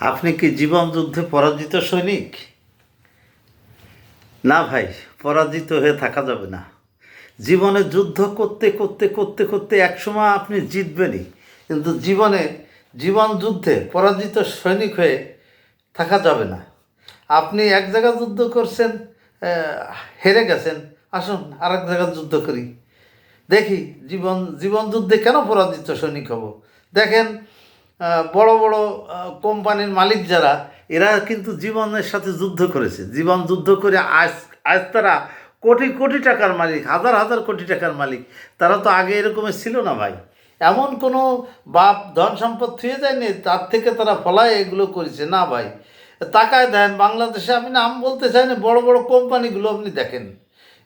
আপনি কি জীবন যুদ্ধে পরাজিত সৈনিক? না ভাই, পরাজিত হয়ে থাকা যাবে না। জীবনে যুদ্ধ করতে করতে করতে করতে একসময় আপনি জিতবেনই। কিন্তু জীবনে জীবন যুদ্ধে পরাজিত সৈনিক হয়ে থাকা যাবে না। আপনি এক জায়গায় যুদ্ধ করছেন হেরে গেছেন। আসুন আর এক জায়গায় যুদ্ধ করি। দেখি, জীবন জীবন যুদ্ধে কেন পরাজিত সৈনিক হব? দেখেন বড় বড় কোম্পানির মালিক যারা, এরা কিন্তু জীবনের সাথে যুদ্ধ করেছে। জীবন যুদ্ধ করে আজ আজ তারা কোটি কোটি টাকার মালিক, হাজার হাজার কোটি টাকার মালিক। তারা তো আগে এরকমের ছিল না ভাই। এমন কোনো বাপ ধন সম্পদ থুয়ে যায়নি, তার থেকে তারা ফলায় এগুলো করেছে। না ভাই, তাকায় দেন বাংলাদেশে আমি নাম বলতে চাই না, বড় বড় কোম্পানিগুলো আপনি দেখেন।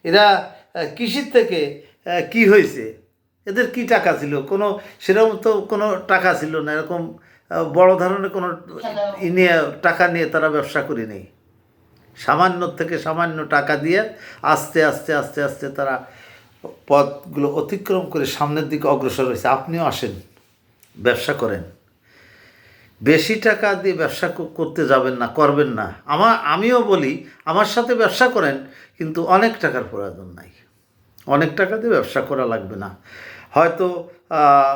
এরা কৃষির থেকে কি হয়েছে? এদের কি টাকা ছিল? কোনো সেরকম তো কোনো টাকা ছিল না। এরকম বড় ধরনের কোনো ই নিয়ে টাকা নিয়ে তারা ব্যবসা করে নেই সামান্য থেকে সামান্য টাকা দিয়ে আস্তে আস্তে আস্তে আস্তে তারা পথগুলো অতিক্রম করে সামনের দিকে অগ্রসর হয়েছে। আপনিও আসেন ব্যবসা করেন। বেশি টাকা দিয়ে ব্যবসা করতে যাবেন না করবেন না। আমার আমিও বলি আমার সাথে ব্যবসা করেন কিন্তু অনেক টাকার প্রয়োজন নাই। অনেক টাকা দিয়ে ব্যবসা করা লাগবে না। হয়তো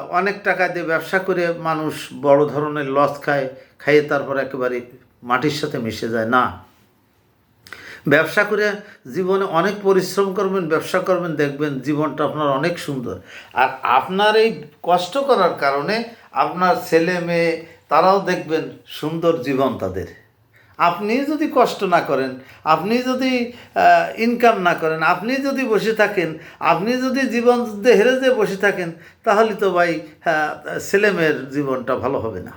অনেক টাকা দিয়ে ব্যবসা করে মানুষ বড় ধরনের লস খায়, খাইয়ে তারপর একেবারে মাটির সাথে মিশে যায়। না। ব্যবসা করে জীবনে অনেক পরিশ্রম করবেন, ব্যবসা করবেন, দেখবেন জীবনটা আপনার অনেক সুন্দর। আর আপনার এই কষ্ট করার কারণে আপনার ছেলে, মেয়ে, তারাও দেখবেন সুন্দর জীবন তাদের। আপনি যদি কষ্ট না করেন আপনি যদি ইনকাম না করেন আপনি যদি বসে থাকেন আপনি যদি জীবন যুদ্ধে হেরে যেয়ে বসে থাকেন তাহলে তো ভাই হ্যাঁ, ছেলেমেয়ের জীবনটা ভালো হবে না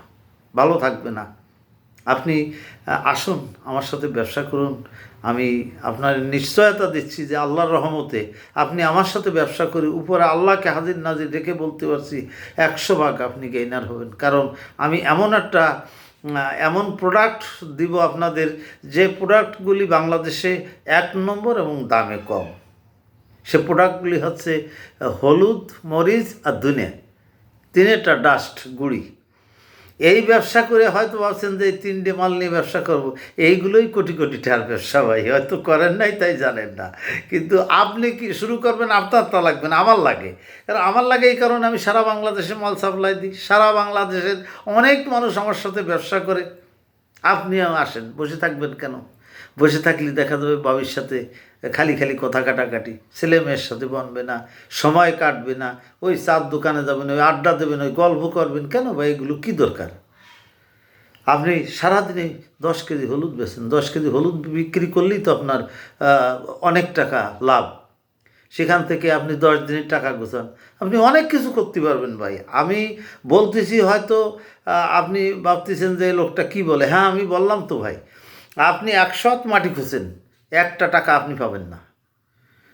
ভালো থাকবে না। আপনি আসুন আমার সাথে ব্যবসা করুন। আমি আপনার নিশ্চয়তা দিচ্ছি যে আল্লাহর রহমতে আপনি আমার সাথে ব্যবসা করে উপরে আল্লাহকে হাজির নাজির রেখে বলতে পারছি একশো ভাগ আপনি গেইনার হবেন। কারণ আমি এমন একটা এমন প্রোডাক্ট দিব আপনাদের যে প্রোডাক্টগুলি বাংলাদেশে এক নম্বর এবং দামে কম। সে প্রোডাক্টগুলি হচ্ছে হলুদ, মরিচ আর ধুনে তিনেটা ডাস্ট গুড়ি। এই ব্যবসা করে হয়তো ভাবছেন যে তিনটে মাল নিয়ে ব্যবসা করব। এইগুলোই কোটি কোটি টাকার ব্যবসা ভাই, হয়তো করেন নাই তাই জানেন না। কিন্তু আপনি কি শুরু করবেন আপনার তা লাগবেন আমার লাগে। কারণ আমার লাগে এই কারণে আমি সারা বাংলাদেশে মাল সাপ্লাই দিই। সারা বাংলাদেশের অনেক মানুষ আমার সাথে ব্যবসা করে। আপনিও আসেন, বসে থাকবেন কেন? বসে থাকলে দেখা যাবে বাবির সাথে খালি খালি কথা কাটাকাটি। ছেলে মেয়ের সাথে বনবে না, সময় কাটবে না, ওই চার দোকানে যাবেন, ওই আড্ডা দেবেন, ওই গল্প করবেন, কেন ভাই এগুলো কী দরকার? আপনি সারাদিনে দশ কেজি হলুদ বেছেন দশ কেজি হলুদ বিক্রি করলেই তো আপনার অনেক টাকা লাভ। সেখান থেকে আপনি দশ দিনের টাকা গোছান। আপনি অনেক কিছু করতে পারবেন ভাই। আমি বলতেছি হয়তো আপনি ভাবতেছেন যে লোকটা কি বলে? হ্যাঁ আমি বললাম তো ভাই। আপনি একশত মাটি খুঁজেন একটা টাকা আপনি পাবেন না।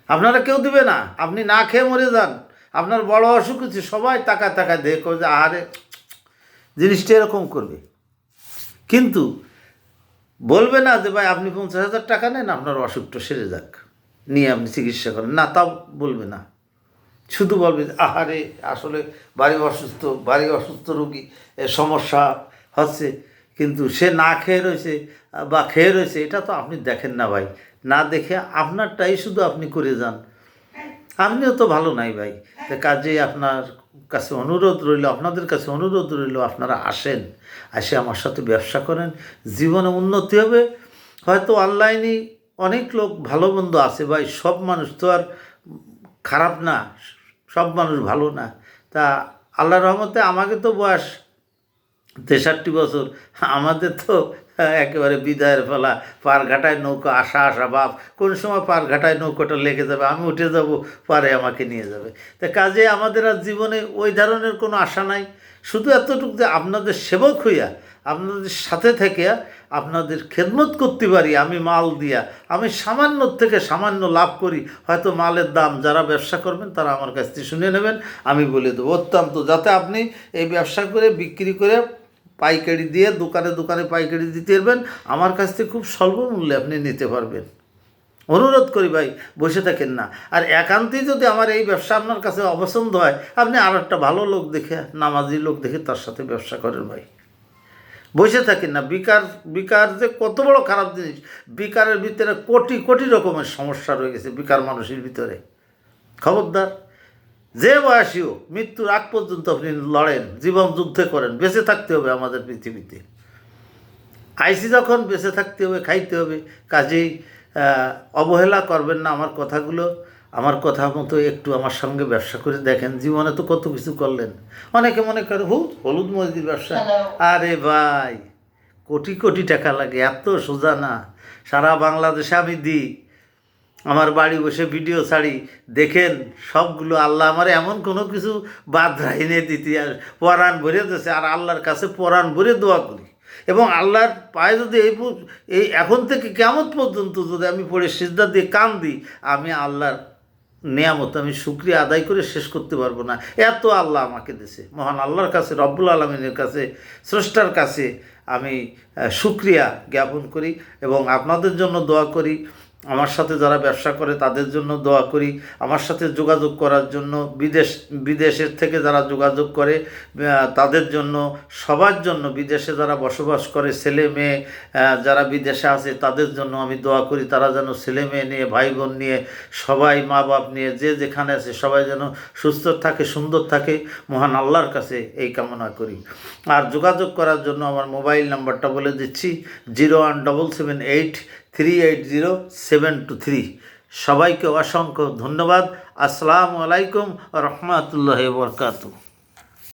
আপনারা কেউ দিবে না। আপনি না খেয়ে মরে যান। আপনার বড় অসুখ হচ্ছে, সবাই টাকা টাকা দিয়ে যে, আহারে, জিনিসটা এরকম করবে। কিন্তু বলবে না যে, ভাই, আপনি পঞ্চাশ হাজার টাকা নেন, আপনার অসুখটা সেরে যাক। নিয়ে আপনি চিকিৎসা করেন। না, তাও বলবে না। শুধু বলবে আহারে, আসলে বাড়ি অসুস্থ বাড়ি অসুস্থ রোগী সমস্যা হচ্ছে। কিন্তু সে না খেয়ে রয়েছে বা খেয়ে রয়েছে, এটা তো আপনি দেখেন না ভাই। না দেখে আপনারটাই শুধু আপনি করে যান। আপনিও তো ভালো নাই ভাই। তো কাজেই আপনার কাছে অনুরোধ রইল, আপনাদের কাছে অনুরোধ রইল, আপনারা আসেন, আসে আমার সাথে ব্যবসা করেন, জীবনে উন্নতি হবে। হয়তো অনলাইনে অনেক লোক ভালো মন্দ আছে ভাই, সব মানুষ তো আর খারাপ না, সব মানুষ ভালো না। তা আল্লাহ রহমতে আমাকে তো বয়স তেষট্টি বছর। আমাদের তো একেবারে বিদায়ের ফেলা পার ঘাটায় নৌকা, আশা আশা, বাপ। কোন সময় পার ঘাটায় নৌকাটা লেগে যাবে? আমি উঠে যাব, পারে আমাকে নিয়ে যাবে। তা কাজে আমাদের আর জীবনে ওই ধরনের কোনো আশা নাই। শুধু এতটুকু যে আপনাদের সেবক হইয়া, আপনাদের সাথে থেকে আপনাদের খেদমত করতে পারি আমি মাল দিয়া। আমি সামান্য থেকে সামান্য লাভ করি। হয়তো মালের দাম যারা ব্যবসা করবেন, তারা আমার কাছ থেকে শুনে নেবেন। আমি বলে দেবো, অত্যন্ত। যাতে আপনি এই ব্যবসা করে, বিক্রি করে পাইকারি দিয়ে দোকানে দোকানে পাইকারি দিতে পারবেন। আমার কাছ থেকে খুব স্বল্প মূল্যে আপনি নিতে পারবেন। অনুরোধ করি ভাই, বসে থাকেন না। আর একান্তই যদি আমার এই ব্যবসা আপনার কাছে অপছন্দ হয়, আপনি আর একটা ভালো লোক দেখে, নামাজি লোক দেখে তার সাথে ব্যবসা করেন ভাই। বসে থাকেন না। বিকার বিকার যে কত বড় খারাপ জিনিস, বিকারের ভিতরে কোটি কোটি রকমের সমস্যা রয়ে গেছে বিকার মানুষের ভিতরে। খবরদার। যে বয়সীও মৃত্যুর আগ পর্যন্ত আপনি লড়েন জীবন যুদ্ধে করেন বেঁচে থাকতে হবে আমাদের পৃথিবীতে। আইসি যখন বেঁচে থাকতে হবে খাইতে হবে কাজেই অবহেলা করবেন না আমার কথাগুলো। আমার কথা মতো একটু আমার সঙ্গে ব্যবসা করে দেখেন জীবনে তো কত কিছু করলেন। অনেকে মনে করে হুদ হলুদ মসজিদ ব্যবসা? আরে ভাই কোটি কোটি টাকা লাগে এত সোজা না। সারা বাংলাদেশে আমি দিই। আমার বাড়ি বসে ভিডিও ছাড়ি দেখেন সবগুলো আল্লাহ আমার এমন কোনো কিছু বাদ রাহিনে দিতে আর পরাণ ভরে দিয়েছে আর আল্লাহর কাছে পরাণ ভরে দোয়া করি। এবং আল্লাহর পায়ে যদি এই এই এখন থেকে কেমন পর্যন্ত যদি আমি পড়ে সিজদা দিয়ে কান দিই আমি আল্লাহর নিয়ামত আমি শুক্রিয়া আদায় করে শেষ করতে পারব না। এত আল্লাহ আমাকে দিছে মহান আল্লাহর কাছে রব্বুল আলমিনের কাছে স্রষ্টার কাছে আমি আহ, শুক্রিয়া জ্ঞাপন করি এবং আপনাদের জন্য দোয়া করি। আমার সাথে যারা ব্যবসা করে, তাদের জন্য দোয়া করি। আমার সাথে যোগাযোগ করার জন্য, বিদেশ, বিদেশের থেকে যারা যোগাযোগ করে তাদের জন্য, সবার জন্য বিদেশে যারা বসবাস করে, ছেলে মেয়ে যারা বিদেশে আছে, তাদের জন্য আমি দোয়া করি, তারা যেন ছেলে মেয়ে নিয়ে ভাই বোন নিয়ে, সবাই মা বাপ নিয়ে, যে যেখানে আছে, সবাই যেন সুস্থ থাকে, সুন্দর থাকে, মহান আল্লাহর কাছে এই কামনা করি। আর যোগাযোগ করার জন্য আমার মোবাইল নাম্বারটা বলে দিচ্ছি, zero one double seven eight three eight zero seven two three. সবাইকে অসংখ্য ধন্যবাদ। আসসালামু আলাইকুম রহমতুল্লাহ বরকাতু